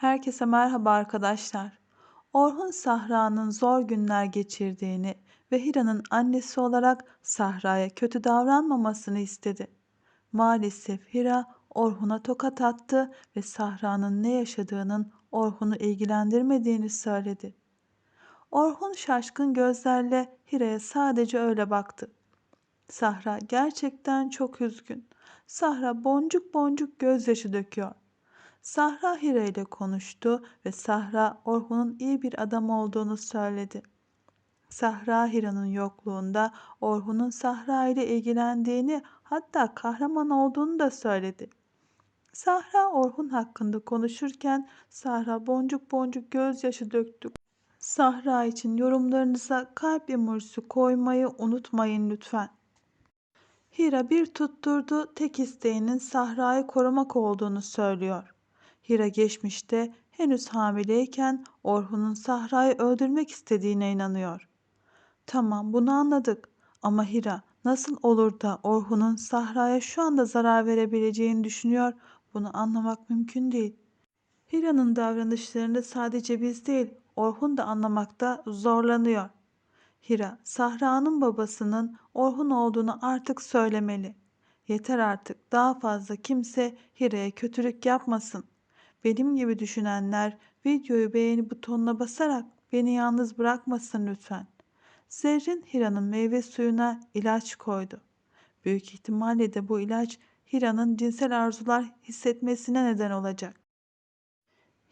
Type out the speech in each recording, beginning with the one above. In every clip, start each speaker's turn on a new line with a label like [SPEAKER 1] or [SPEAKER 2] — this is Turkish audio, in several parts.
[SPEAKER 1] Herkese merhaba arkadaşlar. Orhun Sahra'nın zor günler geçirdiğini ve Hira'nın annesi olarak Sahra'ya kötü davranmamasını istedi. Maalesef Hira Orhun'a tokat attı ve Sahra'nın ne yaşadığının Orhun'u ilgilendirmediğini söyledi. Orhun şaşkın gözlerle Hira'ya sadece öyle baktı. Sahra gerçekten çok üzgün. Sahra boncuk boncuk gözyaşı döküyor. Sahra Hira ile konuştu ve Sahra Orhun'un iyi bir adam olduğunu söyledi. Sahra Hira'nın yokluğunda Orhun'un Sahra ile ilgilendiğini hatta kahraman olduğunu da söyledi. Sahra Orhun hakkında konuşurken Sahra boncuk boncuk gözyaşı döktü. Sahra için yorumlarınıza kalp emoji koymayı unutmayın lütfen. Hira bir tutturdu tek isteğinin Sahra'yı korumak olduğunu söylüyor. Hira geçmişte henüz hamileyken Orhun'un Sahra'yı öldürmek istediğine inanıyor. Tamam bunu anladık ama Hira nasıl olur da Orhun'un Sahra'ya şu anda zarar verebileceğini düşünüyor bunu anlamak mümkün değil. Hira'nın davranışlarını sadece biz değil Orhun da anlamakta zorlanıyor. Hira, Sahra'nın babasının Orhun olduğunu artık söylemeli. Yeter artık daha fazla kimse Hira'ya kötülük yapmasın. Benim gibi düşünenler videoyu beğeni butonuna basarak beni yalnız bırakmasın lütfen. Zerrin Hira'nın meyve suyuna ilaç koydu. Büyük ihtimalle de bu ilaç Hira'nın cinsel arzular hissetmesine neden olacak.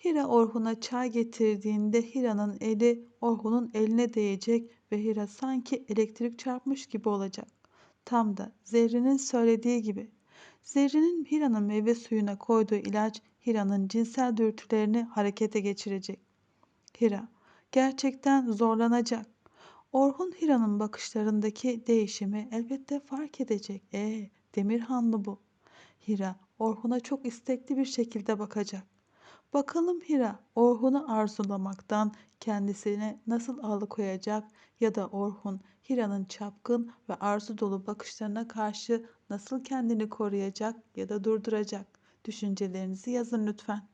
[SPEAKER 1] Hira Orhun'a çay getirdiğinde Hira'nın eli Orhun'un eline değecek ve Hira sanki elektrik çarpmış gibi olacak. Tam da Zerrin'in söylediği gibi. Zerrin'in Hira'nın meyve suyuna koyduğu ilaç Hira'nın cinsel dürtülerini harekete geçirecek. Hira gerçekten zorlanacak. Orhun Hira'nın bakışlarındaki değişimi elbette fark edecek. Ee, Demirhanlı bu. Hira Orhun'a çok istekli bir şekilde bakacak. Bakalım Hira Orhun'u arzulamaktan kendisini nasıl alıkoyacak ya da Orhun Hira'nın çapkın ve arzu dolu bakışlarına karşı nasıl kendini koruyacak ya da durduracak? Düşüncelerinizi yazın lütfen.